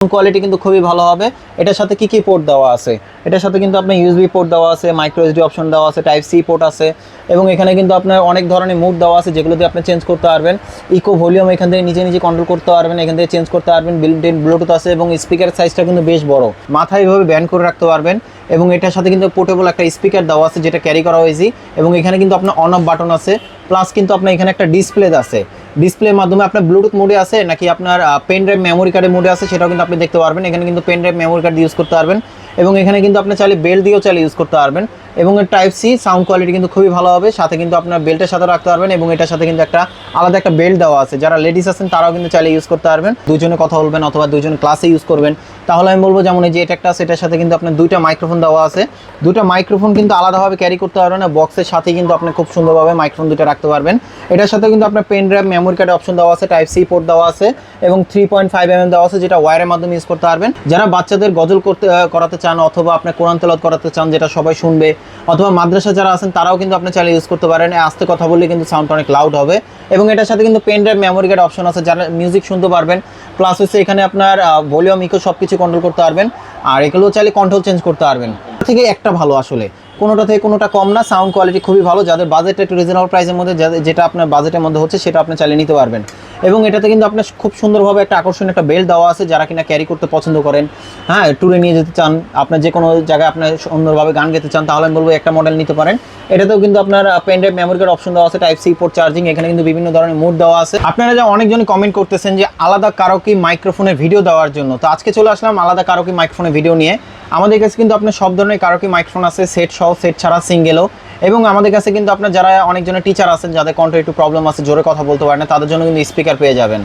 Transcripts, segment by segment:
Quality কিন্তু খুবই ভালো হবে। এটার সাথে কি কি পোর্ট দেওয়া আছে? এটার সাথে কিন্তু আপনার ইউএসবি পোর্ট দেওয়া আছে মাইক্রো এসডি অপশন দেওয়া আছে টাইপ সি পোর্ট আছে এবং এখানে কিন্তু আপনার অনেক ধরনের মুড দেওয়া আছে যেগুলো দিয়ে আপনি চেঞ্জ করতে পারবেন। ইকো ভলিউম এখান থেকে নিজে নিজে কন্ট্রোল করতে পারবেন, এখান থেকে চেঞ্জ করতে পারবেন বিল্ট ইন ব্লুটুথ আছে এবং স্পিকার সাইজটা কিন্তু বেশ বড়। মাথায় এভাবে ব্যান্ড করে রাখতে পারবেন এবং এটার সাথে কিন্তু পোর্টেবল একটা স্পিকার দেওয়া আছে যেটা ক্যারি করা হয়েছে এবং এখানে কিন্তু আপনার অন অফ বাটন আছে। প্লাস কিন্তু আপনার এখানে একটা ডিসপ্লে আছে। ডিসপ্লের মাধ্যমে আপনার ব্লুটুথ মোডে আছে নাকি আপনার পেন ড্রাইভ মেমোরি কার্ডের মোডে আছে সেটাও কিন্তু আপনি দেখতে পারবেন। এখানে কিন্তু pen drive memory card use করতে পারবেন এবং এখানে কিন্তু আপনি চাইলে বেল্ট দিয়েও চাইলে ইউজ করতে পারবেন। এবং এর টাইপ সি সাউন্ড কোয়ালিটি কিন্তু খুবই ভালো হবে। সাথে কিন্তু আপনার বেল্টের সাথে রাখতে পারবেন এবং এটার সাথে কিন্তু একটা আলাদা একটা বেল্ট দেওয়া আছে। যারা লেডিস আছেন, তারাও কিন্তু চাইলে ইউজ করতে পারবেন। দুজনে কথা বলবেন অথবা দুজন ক্লাসে ইউজ করবেন। তাহলে আমি বলব যেমন এই যে এটা একটা এটার সাথে কিন্তু আপনার দুইটা মাইক্রোফোন দেওয়া আছে। দুটো মাইক্রোফোন কিন্তু আলাদাভাবে ক্যারি করতে পারবেন বক্সের সাথে কিন্তু আপনি খুব সুন্দরভাবে মাইক্রোফোন দুটো রাখতে পারবেন। এটার সাথে কিন্তু আপনার pen drive memory card option দেওয়া আছে টাইপ সি পোর্ট দেওয়া আছে এবং থ্রি পয়েন্ট ফাইভ এম দেওয়া আছে, যেটা ওয়ারের মাধ্যমে ইউজ করতে পারবেন। যারা বাচ্চাদের গজল করতে করাতে চান অথবা আপনার কোরআন তেলাওয়াত করাতে চান, যেটা সবাই শুনবে অথবা মাদ্রাসা যারা আছেন, তারাও কিন্তু আপনি চাইলে ইউজ করতে পারেন। আস্তে কথা বললে কিন্তু সাউন্ড অনেক লাউড হবে। এবং এটার সাথে কিন্তু pen drive memory card option আছে, যারা মিউজিক শুনতে পারবেন। প্লাস হচ্ছে এখানে আপনার ভলিউম ইকো সব কিছু কন্ট্রোল করতে পারবেন। আর এগুলো চাইলে কন্ট্রোল চেঞ্জ করতে পারবেন। থেকে একটা ভালো আসলে। কোনোটা থেকে কোনোটা কম না সাউন্ড কোয়ালিটি খুবই ভালো। যাদের বাজেট একটু রিজনেবল প্রাইসের মধ্যে যেটা আপনার বাজেটের মধ্যে হচ্ছে, সেটা আপনি চাইলে নিতে পারবেন। এবং এটাতে কিন্তু আপনার খুব সুন্দরভাবে একটা আকর্ষণীয় একটা বেল্ট দেওয়া আছে যারা কিনা ক্যারি করতে পছন্দ করেন। হ্যাঁ ট্যুরে নিয়ে যেতে চান, আপনার যে কোনো জায়গায় আপনার সুন্দরভাবে গান গেতে চান, তাহলে আমি বলব একটা মডেল নিতে পারেন। এটাতেও কিন্তু আপনার pen drive memory card option দেওয়া আছে টাইপ সি পোর্ট চার্জিং এখানে কিন্তু বিভিন্ন ধরনের মুড দেওয়া আছে। আপনারা যা অনেকজন কমেন্ট করতেছেন যে আলাদা কারোকি মাইক্রোফোনের ভিডিও দেওয়ার জন্য। তো আজকে চলে আসলাম আলাদা কারোকি মাইক্রোফোনের ভিডিও নিয়ে। আমাদের কাছে কিন্তু আপনার সব ধরনের কারোকি মাইক্রোফোন আছে সেট সহ সেট ছাড়া সিঙ্গেলও এবং আমাদের কাছে কিন্তু আপনার যারা অনেকজনের টিচার আছেন, যাদের কণ্ঠে একটু প্রবলেম আছে, জোরে কথা বলতে পারেন না, তাদের জন্য কিন্তু স্পিকার পেয়ে যাবেন।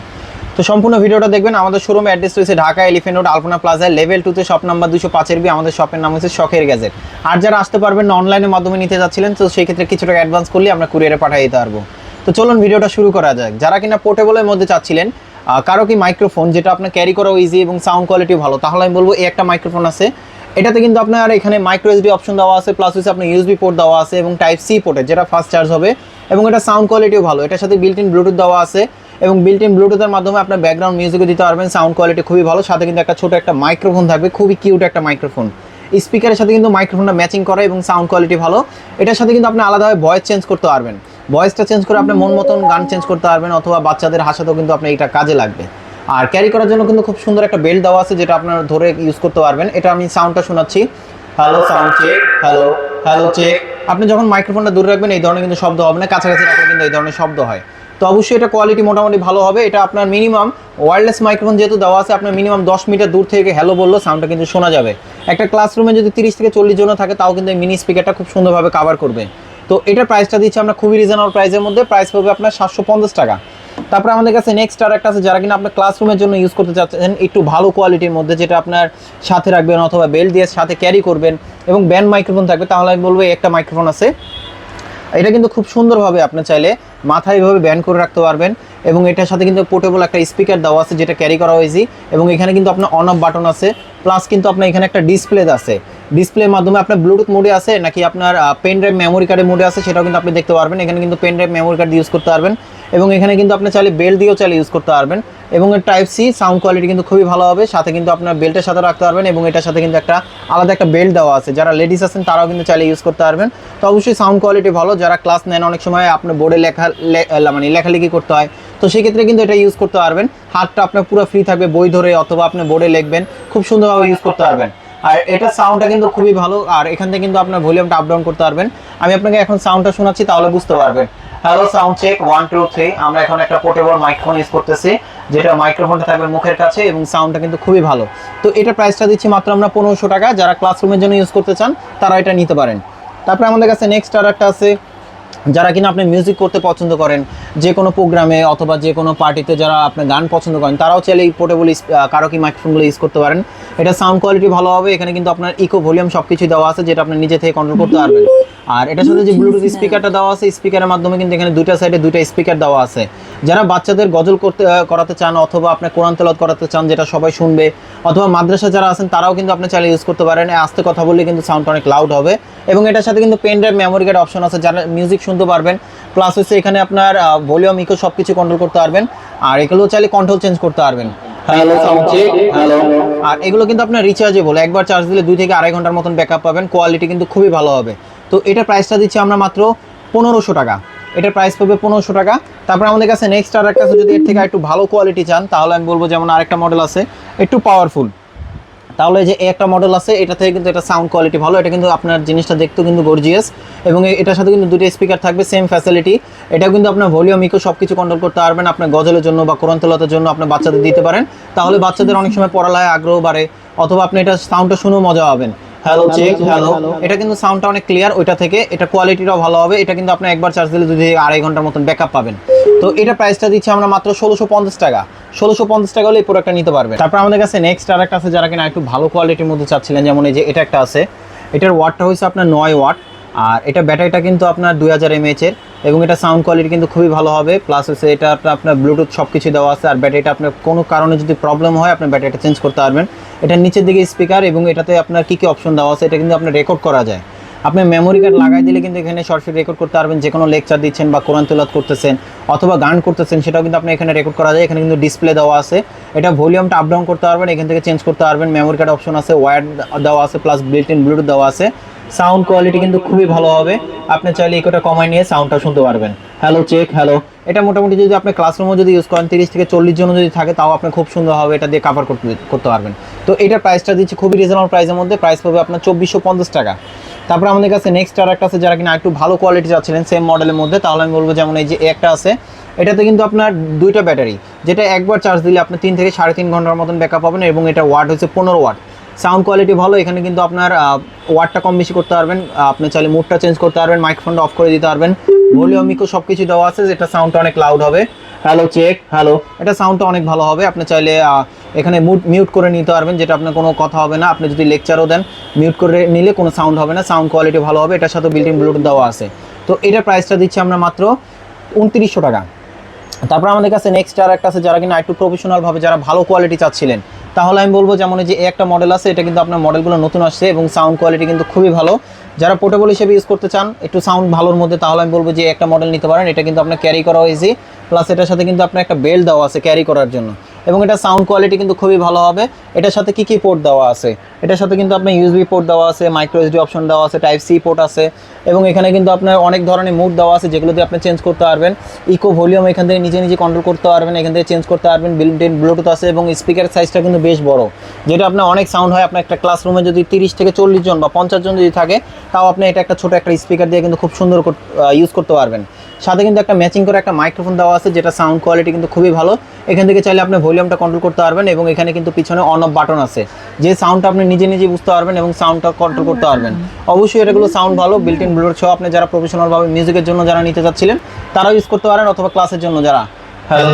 তো সম্পূর্ণ ভিডিওটা দেখবেন, আমাদের শোরুমে অ্যাড্রেস রয়েছে ঢাকা এলিফেন্ট রোড আলপনা প্লাজায় লেভেল টুতে শপ নাম্বার দুশো পাঁচের বি আমাদের শপের নাম হচ্ছে শখের গ্যাজেট আর যারা আসতে পারবেন অনলাইনের মাধ্যমে নিতে যাচ্ছিলেন, তো সেই ক্ষেত্রে কিছু টাকা অ্যাডভান্স করলে আমরা কুরিয়ারে পাঠিয়ে দিতে পারব। তো চলুন ভিডিওটা শুরু করা যাক। যারা কিনা পোর্টেবলের মধ্যে চাচ্ছিলেন কারও কি মাইক্রোফোন যেটা আপনার ক্যারি করাও ইজি এবং সাউন্ড কোয়ালিটি ভালো, তাহলে আমি বলব, এই একটা মাইক্রোফোন আছে এটাতে কিন্তু আপনার এখানে মাইক্রো এসডি অপশন দেওয়া আছে প্লাস হচ্ছে আপনার ইউএসবি পোর্ট দেওয়া আছে এবং টাইপ সি পোর্টের যেটা ফাস্ট চার্জ হবে এবং এটা সাউন্ড কোয়ালিটিও ভালো। এটার সাথে বিল্ট ইন ব্লুটুথ দেওয়া আছে এবং বিল্ট ইন ব্লুটুথের মাধ্যমে আপনার ব্যাকগ্রাউন্ড মিউজিকও দিতে পারবেন সাউন্ড কোয়ালিটি খুবই ভালো। সাথে কিন্তু একটা ছোট একটা মাইক্রোফোন থাকবে, খুবই কিউট একটা মাইক্রোফোন স্পিকারের সাথে কিন্তু মাইক্রোফোনটা ম্যাচিং করে এবং সাউন্ড কোয়ালিটি ভালো। এটার সাথে কিন্তু আপনি আলাদাভাবে ভয়েস চেঞ্জ করতে পারবেন। ভয়েসটা চেঞ্জ করে আপনি মন মতন গান চেঞ্জ করতে পারবেন অথবা বাচ্চাদের হাসাতেও কিন্তু আপনার এটা কাজে লাগবে। আর ক্যারি করার জন্য কিন্তু খুব সুন্দর একটা বেল্ট দেওয়া আছে যেটা আপনার ধরে ইউজ করতে পারবেন। এটা আমি সাউন্ডটা শোনাচ্ছি। Hello sound check hello hello check আপনি যখন মাইক্রোফোনটা দূরে রাখবেন, এই ধরনের কিন্তু শব্দ হবে না। কাছাকাছি রাখলে কিন্তু এই ধরনের শব্দ হয়। তো অবশ্যই এটা কোয়ালিটি মোটামুটি ভালো হবে। এটা আপনার মিনিমাম ওয়্যারলেস মাইক্রোফোন যেহেতু দেওয়া আছে, আপনার মিনিমাম দশ মিটার দূর থেকে হ্যালো বলল সাউন্ডটা কিন্তু শোনা যাবে। একটা ক্লাসরুমে যদি তিরিশ থেকে চল্লিশ জন থাকে, তাও কিন্তু এই মিনি স্পিকারটা খুব সুন্দরভাবে কাভার করবে। তো এটার প্রাইসটা দিচ্ছি আমরা খুবই রিজনেবল প্রাইসের মধ্যে। প্রাইস পড়বে আপনার সাতশো পঞ্চাশ টাকা। তারপরে আমাদের কাছে নেক্সট আর একটা আছে যারা কিনা আপনার ক্লাসরুমের জন্য ইউজ করতে চাচ্ছেন, একটু ভালো কোয়ালিটির মধ্যে যেটা আপনার সাথে রাখবেন অথবা বেল্ট দিয়ে সাথে ক্যারি করবেন এবং ব্যান্ড মাইক্রোফোন থাকবে, তাহলে আমি বলব একটা মাইক্রোফোন আছে। এটা কিন্তু খুব সুন্দরভাবে আপনি চাইলে মাথায় এভাবে ব্যান্ড করে রাখতে পারবেন এবং এটার সাথে কিন্তু পোর্টেবল একটা স্পিকার দেওয়া আছে যেটা ক্যারি করা হয়েছে এবং এখানে কিন্তু আপনার অন অফ বাটন আছে প্লাস কিন্তু আপনার এখানে একটা ডিসপ্লে আছে। ডিসপ্লের মাধ্যমে আপনার ব্লুটুথ মোডে আছে, নাকি আপনার পেন ড্রাইভ মেমোরি কার্ডের মোডে আছে, সেটাও কিন্তু আপনি দেখতে পারবেন। এখানে কিন্তু pen drive memory card use করতে পারবেন। এবং এখানে কিন্তু আপনি চাইলে বেল্ট দিয়েও চাইলে ইউজ করতে পারবেন। এবং এর টাইপ সি সাউন্ড কোয়ালিটি কিন্তু খুবই ভালো হবে। সাথে কিন্তু আপনার বেল্টের সাথে রাখতে পারবেন এবং এটার সাথে কিন্তু একটা আলাদা একটা বেল্ট দেওয়া আছে। যারা লেডিস আছেন, তারাও কিন্তু চাইলে ইউজ করতে পারবেন। তো অবশ্যই সাউন্ড কোয়ালিটি ভালো। যারা ক্লাস নেন অনেক সময় আপনার বোর্ডে লেখা মানে লেখালেখি করতে হয়, তো সেক্ষেত্রে কিন্তু এটা ইউজ করতে পারবেন। হাতটা আপনার পুরো ফ্রি থাকবে, বই ধরে অথবা আপনি বোর্ডে লিখবেন। খুব সুন্দরভাবে ইউজ করতে পারবেন। আর এটা সাউন্ডটা কিন্তু খুবই ভালো। আর এখান থেকে কিন্তু আপনার ভলিউমটা আপ ডাউন করতে পারবেন। আমি আপনাকে এখন সাউন্ডটা শোনাচ্ছি, তাহলে বুঝতে পারবেন। Hello sound check one two three আমরা এখন একটা পোর্টেবল মাইক্রোফোন ইউজ করতেছি, যেটা মাইক্রোফোনটা থাকবে মুখের কাছে এবং সাউন্ডটা কিন্তু খুবই ভালো। তো এটা প্রাইসটা দিচ্ছি মাত্র আমরা পনেরোশো টাকা। যারা ক্লাসরুমের জন্য ইউজ করতে চান, তারা এটা নিতে পারেন। তারপরে আমাদের কাছে নেক্সট আর একটা আছে যারা কিনা আপনি মিউজিক করতে পছন্দ করেন, যে কোনো প্রোগ্রামে অথবা যে কোনো পার্টিতে যারা আপনি গান পছন্দ করেন, তারাও চাইলে এই পোর্টেবল কারোকি মাইক্রোফোনগুলো ইউজ করতে পারেন। এটা সাউন্ড কোয়ালিটি ভালো হবে, এখানে কিন্তু আপনার ইকো ভলিউম সব কিছু দেওয়া আছে, যেটা আপনি নিজে থেকে কন্ট্রোল করতে পারবেন। আর এটার সাথে যে ব্লুটুথ স্পিকারটা দেওয়া আছে স্পিকারের মাধ্যমে কিন্তু এখানে দুইটা সাইডে দুইটা স্পিকার দেওয়া আছে। যারা বাচ্চাদের গজল করতে করাতে চান অথবা আপনি কোরআন তেলাওয়াত করাতে চান যেটা সবাই শুনবে অথবা মাদ্রাসা যারা আছেন তারাও কিন্তু আপনি চাইলে ইউজ করতে পারেন। আস্তে কথা বললে কিন্তু সাউন্ড অনেক লাউড হবে। এবং এটার সাথে কিন্তু pen drive memory card option আছে যারা মিউজিক শুনতে পারবেন। প্লাস হচ্ছে এখানে আপনার ভলিউম ইকো সব কিছু কন্ট্রোল করতে পারবেন। আর এগুলো চাইলে কন্ট্রোল চেঞ্জ করতে পারবেন। হ্যালো সাউন্ড চেক হ্যালো আর এগুলো কিন্তু আপনার রিচার্জেবল একবার চার্জ দিলে দুই থেকে আড়াই ঘণ্টার মতন ব্যাকআপ পাবেন কোয়ালিটি কিন্তু খুবই ভালো হবে। তো এটা প্রাইসটা দিচ্ছি আমরা মাত্র পনেরোশো টাকা। এটার প্রাইস পড়বে পনেরোশো টাকা। তারপর আমাদের কাছে নেক্সট আর একটা যদি এর থেকে একটু ভালো কোয়ালিটি চান, তাহলে আমি বলব যেমন আরেকটা মডেল আছে, একটু পাওয়ারফুল তাহলে যে একটা মডেল আছে, এটা থেকে কিন্তু এটা সাউন্ড কোয়ালিটি ভালো, এটা কিন্তু আপনার জিনিসটা দেখতেও কিন্তু গর্জিয়াস এবং এটার সাথে কিন্তু দুটো স্পিকার থাকবে সেম ফ্যাসিলিটি এটাও কিন্তু আপনার ভলিউম ইকো সব কিছু কন্ট্রোল করতে পারবেন, আপনার গজলের জন্য বা কোরআন জন্য আপনার বাচ্চাদের দিতে পারেন। তাহলে বাচ্চাদের অনেক সময় পড়ালায় আগ্রহ বাড়ে, অথবা আপনি এটা সাউন্ডটা শুনেও মজা পাবেন। হ্যালো চেক হ্যালো এটা কিন্তু সাউন্ডটা অনেক ক্লিয়ার ওইটা থেকে এটা কোয়ালিটিটাও ভালো হবে। এটা কিন্তু আপনি একবার চার্জ দিলে যদি আড়াই ঘণ্টার মতন ব্যাকআপ পাবেন। তো এটা প্রাইসটা দিচ্ছি আমরা মাত্র ষোলোশো পঞ্চাশ টাকা। ষোলোশো পঞ্চাশ টাকা হলে এই প্রোডাক্টটা নিতে পারবেন। তারপর আমাদের কাছে নেক্সট আর একটা আছে যারা কিনা একটু ভালো কোয়ালিটির মধ্যে চাচ্ছিলেন যেমন এই যে এটা একটা আছে। এটার ওয়াটটা হয়েছে আপনার নয় ওয়াট আর এটা ব্যাটারিটা কিন্তু আপনার দুই হাজার এমএচের এবং এটা সাউন্ড কোয়ালিটি কিন্তু খুবই ভালো হবে প্লাস হচ্ছে এটা আপনার ব্লুটুথ সব কিছু দেওয়া আছে, আর ব্যাটারিটা আপনার কোনো কারণে যদি প্রবলেম হয় আপনার ব্যাটারিটা চেঞ্জ করতে পারবেন। এটা নিচের দিকে স্পিকার এবং এটাতে আপনার কী কী অপশন দেওয়া আছে, এটা কিন্তু আপনার রেকর্ড করা যায়। আপনি মেমোরি কার্ড লাগাই দিলে কিন্তু এখানে সরাসরি রেকর্ড করতে পারবেন যে কোনো লেকচার দিচ্ছেন বা কোরআন তেলাত করতেছেন, অথবা গান করতেছেন, সেটাও কিন্তু আপনি এখানে রেকর্ড করা যায়। এখানে কিন্তু ডিসপ্লে দেওয়া আছে। এটা ভলিউমটা আপ ডাউন করতে পারবেন, এখান থেকে চেঞ্জ করতে পারবেন। মেমোরি কার্ড অপশন আছে ওয়্যার দেওয়া আছে প্লাস বিল্ট ইন ব্লুটুথ দেওয়া আছে। সাউন্ড কোয়ালিটি কিন্তু খুবই ভালো হবে। আপনি চাইলে ইকোটা কমায় নিয়ে সাউন্ডটা শুনতে পারবেন। হ্যালো চেক হ্যালো এটা মোটামুটি যদি আপনি ক্লাসরুমও যদি ইউজ করেন, তিরিশ থেকে চল্লিশ জন যদি থাকে, তাও আপনি খুব সুন্দর হবে এটা দিয়ে কাভার করতে করতে পারবেন। তো এটার প্রাইসটা দিচ্ছি খুবই রিজনেবল প্রাইসের মধ্যে। প্রাইস পাবে আপনার চব্বিশশো পঞ্চাশ টাকা। তারপর আমাদের কাছে নেক্সট আর একটা আছে, যারা কিনা একটু ভালো কোয়ালিটি চাচ্ছিলেন সেম মডেলের মধ্যে, তাহলে আমি বলব যেমন এই যে একটা আছে, এটাতে কিন্তু আপনার দুইটা ব্যাটারি যেটা একবার চার্জ দিলে আপনি তিন থেকে সাড়ে তিন ঘণ্টার মতন ব্যাকআপ পাবেন এবং এটা ওয়াট হচ্ছে পনেরো ওয়াট সাউন্ড কোয়ালিটি ভালো, এখানে কিন্তু আপনার ওয়াটটা কম বেশি করতে পারবেন। আপনি চাইলে মুডটা চেঞ্জ করতে পারবেন মাইক্রোফোনটা অফ করে দিতে পারবেন। ভলিউম ইকো সব কিছু দেওয়া আছে, যেটা সাউন্ডটা অনেক লাউড হবে। হ্যালো চেক হ্যালো এটা সাউন্ডটা অনেক ভালো হবে। আপনি চাইলে এখানে মুড মিউট করে নিতে পারবেন, যেটা আপনার কোনো কথা হবে না। আপনি যদি লেকচারও দেন মিউট করে নিলে কোনো সাউন্ড হবে না। সাউন্ড কোয়ালিটি ভালো হবে। এটার সাথে বিল্ডিং ব্লুটুথ দেওয়া আছে। তো এটার প্রাইসটা দিচ্ছি আমরা মাত্র উনত্রিশশো টাকা। তারপর আমাদের কাছে নেক্সট আর একটা আছে, যারা কিনা একটু প্রফেশনাল ভাবে, যারা ভালো কোয়ালিটি চাচ্ছিলেন। তাহলে আমি বলব যেমন যে একটা মডেল আছে, এটা কিন্তু আপনার মডেলগুলো নতুন আসছে এবং সাউন্ড কোয়ালিটি কিন্তু খুবই ভালো। যারা পোর্টেবল হিসেবে ইউজ করতে চান, একটু সাউন্ড ভালোর মধ্যে, তাহলে আমি বলব যে একটা মডেল নিতে পারেন। এটা কিন্তু আপনার ক্যারি করা হয়েছে প্লাস এটার সাথে কিন্তু আপনার একটা বেল্ট দেওয়া আছে ক্যারি করার জন্য। এবং এটা সাউন্ড কোয়ালিটি কিন্তু খুবই ভালো হবে। এটার সাথে কি কি পোর্ট দেওয়া আছে? এটার সাথে কিন্তু আপনার ইউএসবি পোর্ট দেওয়া আছে মাইক্রো এসডি অপশন দেওয়া আছে টাইপ সি পোর্ট আছে এবং এখানে কিন্তু আপনার অনেক ধরনের মুড দেওয়া আছে যেগুলো দিয়ে আপনি চেঞ্জ করতে পারবেন। ইকো ভলিউম এখান থেকে নিজে নিজে কন্ট্রোল করতে পারবেন, এখান থেকে চেঞ্জ করতে পারবেন বিল্ট ইন ব্লুটুথ আছে এবং স্পিকার সাইজটা কিন্তু বেশ বড়। যেটা আপনার অনেক সাউন্ড হয়, আপনার একটা ক্লাসরুমে যদি তিরিশ থেকে চল্লিশ জন বা পঞ্চাশ জন যদি থাকে, তাও আপনি এটা একটা ছোট একটা স্পিকার দিয়ে কিন্তু খুব সুন্দর ইউজ করতে পারবেন। সাথে কিন্তু একটা ম্যাচিং করে একটা মাইক্রোফোন দেওয়া আছে, যেটা সাউন্ড কোয়ালিটি কিন্তু খুবই ভালো। এখান থেকে চাইলে আপনি ভলিউমটা কন্ট্রোল করতে পারবেন এবং এখানে কিন্তু পিছনে অন অফ বাটন আছে। যে সাউন্ডটা আপনি নিজে নিজে বুঝতে পারবেন এবং সাউন্ডটা কন্ট্রোল করতে পারবেন। অবশ্যই এটাগুলো সাউন্ড ভালো বিল্ট ইন ব্লুটুথ সহ আপনি যারা প্রফেশনালভাবে মিউজিকের জন্য যারা নিতে চাচ্ছিলেন তারাও ইউজ করতে পারেন অথবা ক্লাসের জন্য যারা। হ্যালো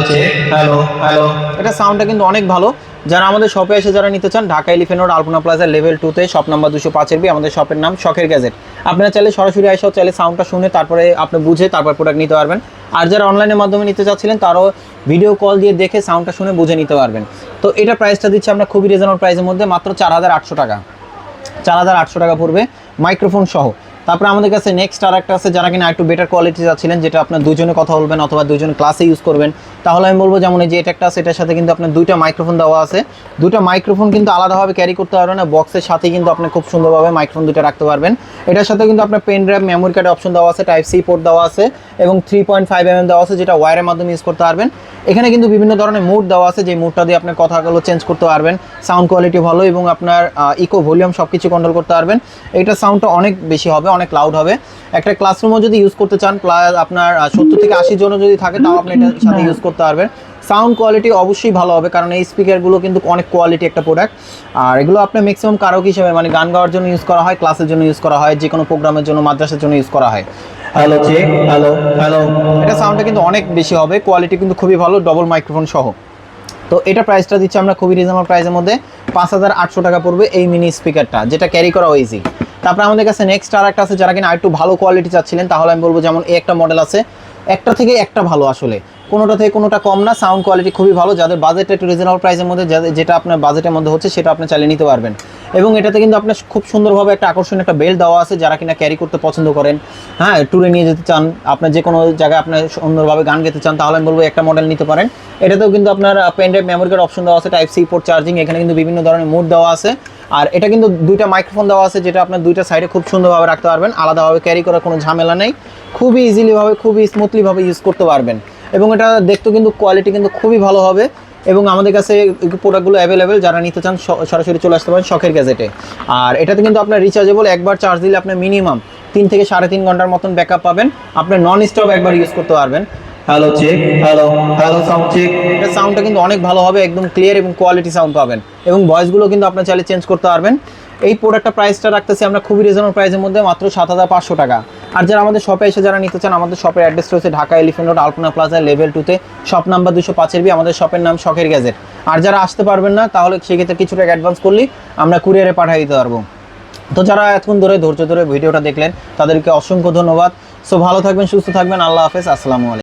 হ্যালো হ্যালো এটা সাউন্ডটা কিন্তু অনেক ভালো। যারা আমাদের শপে এসে যারা নিতে চান Dhaka Elephant Road Alpana Plaza level টুতে শপ নাম্বার দুশো পাঁচের বি আমাদের শপের নাম শখের গ্যাজেট আপনারা চাইলে সরাসরি এসেও চাইলে সাউন্ডটা শুনে তারপরে আপনি বুঝে তারপর প্রোডাক্ট নিতে পারবেন। আর যারা অনলাইনের মাধ্যমে নিতে চাচ্ছিলেন, তারও ভিডিও কল দিয়ে দেখে সাউন্ডটা শুনে বুঝে নিতে পারবেন। তো এটা প্রাইসটা দিচ্ছি আমরা খুবই রিজনেবল প্রাইসের মধ্যে, মাত্র চার হাজার আটশো টাকা। চার হাজার আটশো টাকা পড়বে মাইক্রোফোন সহ। তারপরে আমাদের কাছে নেক্সট আর একটা আছে, যারা কিনা একটু বেটার কোয়ালিটি চাচ্ছিলেন, যেটা আপনার দুজনে কথা বলবেন অথবা দুজন ক্লাসে ইউজ করবেন, তাহলে আমি বলব যেমন এই যে এটা একটা আছে, এটার সাথে কিন্তু আপনার দুইটা মাইক্রোফোন দেওয়া আছে। দুটো মাইক্রোফোন কিন্তু আলাদাভাবে ক্যারি করতে পারবেন না বক্সের সাথে কিন্তু আপনি খুব সুন্দরভাবে মাইক্রোফোন দুটো রাখতে পারবেন। এটার সাথে কিন্তু আপনার pen drive memory card option দেওয়া আছে টাইপ সি পোর্ট দেওয়া আছে, এবং three point five M M দেওয়া আছে, যেটা ওয়ারের মাধ্যমে ইউজ করতে পারবেন। এখানে কিন্তু বিভিন্ন ধরনের মুড দেওয়া আছে, যে মুডটা দিয়ে আপনার কথাগুলো চেঞ্জ করতে পারবেন সাউন্ড কোয়ালিটি ভালো এবং আপনার ইকো ভলিউম সব কিছু কন্ট্রোল করতে পারবেন। এইটার সাউন্ডটা অনেক বেশি হবে অনেক লাউড হবে। একটা ক্লাসরুমও যদি ইউজ করতে চান প্লাস আপনার সত্তর থেকে আশি জনও যদি থাকে তাও আপনি এটার সাথে ইউজ করতে পারবেন। সাউন্ড কোয়ালিটি অবশ্যই ভালো হবে কারণ এই স্পিকারগুলো কিন্তু অনেক কোয়ালিটি একটা প্রোডাক্ট আর এগুলো আপনার ম্যাক্সিমাম কারক হিসেবে মানে গান গাওয়ার জন্য ইউজ করা হয় ক্লাসের জন্য ইউজ করা হয় যে কোনো প্রোগ্রামের জন্য মাদ্রাসার জন্য ইউজ করা হয়। হ্যালো চেক হ্যালো হ্যালো এটা সাউন্ডটা কিন্তু অনেক বেশি হবে কোয়ালিটি কিন্তু খুবই ভালো ডবল মাইক্রোফোন সহ। তো এটা প্রাইসটা দিচ্ছি আমরা খুবই রিজনেবল প্রাইসের মধ্যে। পাঁচ হাজার আটশো টাকা পড়বে এই মিনি স্পিকারটা যেটা ক্যারি করা ইজি তারপর আমাদের কাছে নেক্সট আর একটা আছে যারা কিনা একটু ভালো কোয়ালিটি চাচ্ছিলেন, তাহলে আমি বলব যেমন এই একটা মডেল আছে। একটা থেকে একটা ভালো আসলে। কোনোটা থেকে কোনোটা কম না সাউন্ড কোয়ালিটি খুবই ভালো। যাদের বাজেটটা একটু রিজনেবল প্রাইসের মধ্যে যেটা আপনার বাজেটের মধ্যে হচ্ছে, সেটা আপনি চালিয়ে নিতে পারবেন। এবং এটাতে কিন্তু আপনার খুব সুন্দরভাবে একটা আকর্ষণীয় একটা বেল্ট দেওয়া আছে, যারা কিনা ক্যারি করতে পছন্দ করেন। হ্যাঁ ট্যুরে নিয়ে যেতে চান, আপনার যে কোনো জায়গায় আপনার সুন্দরভাবে গান গেতে চান, তাহলে আমি বলব একটা মডেল নিতে পারেন। এটাতেও কিন্তু আপনার pen drive memory card option দেওয়া আছে টাইপ সি পোর্ট চার্জিং এখানে কিন্তু বিভিন্ন ধরনের মোড দেওয়া আছে। আর এটা কিন্তু দুইটা মাইক্রোফোন দেওয়া আছে, যেটা আপনার দুইটা সাইডে খুব সুন্দরভাবে রাখতে পারবেন, আলাদাভাবে ক্যারি করার কোনো ঝামেলা নেই, খুবই ইজিলিভাবে খুবই স্মুথলিভাবে ইউজ করতে পারবেন। এবং এটা দেখতে কিন্তু কোয়ালিটি কিন্তু খুবই ভালো হবে, এবং আমাদের কাছে প্রোডাক্টগুলো অ্যাভেলেবেল যারা নিতে চান সরাসরি চলে আসতে পারেন শখের গ্যাজেটে আর এটাতে কিন্তু আপনার রিচার্জেবল একবার চার্জ দিলে আপনার মিনিমাম তিন থেকে সাড়ে তিন ঘণ্টার মতন ব্যাকআপ পাবেন আপনি নন স্টপ একবার ইউজ করতে পারবেন। Hello check hello hello sound check সাউন্ডটা কিন্তু অনেক ভালো হবে, একদম ক্লিয়ার এবং কোয়ালিটি সাউন্ড পাবেন। এবং ভয়েসগুলো কিন্তু আপনার চাইলে চেঞ্জ করতে পারবেন। এই প্রোডাক্টটা প্রাইসটা রাখতেছি আমরা খুবই রিজনেবল প্রাইসের মধ্যে, মাত্র সাত হাজার পাঁচশো টাকা। আর যারা আমাদের শপে এসে যারা নিতে চান, আমাদের শপের অ্যাড্রেস রয়েছে Dhaka Elephant Road Alpana Plaza level টুতে শপ নাম্বার দুশো পাঁচের বি, আমাদের শপের নাম শখের গ্যাজেট আর যারা আসতে পারবেন না, তাহলে সেক্ষেত্রে কিছু টাকা অ্যাডভান্স করলেই আমরা কুরিয়ারে পাঠিয়ে দিতে পারব। তো যারা এতক্ষণ ধরে, ধৈর্য ধরে ভিডিওটা দেখলেন, তাদেরকে অসংখ্য ধন্যবাদ। সো ভালো থাকবেন, সুস্থ থাকবেন, আল্লাহ হাফেজ, আসসালামু আলাইকুম।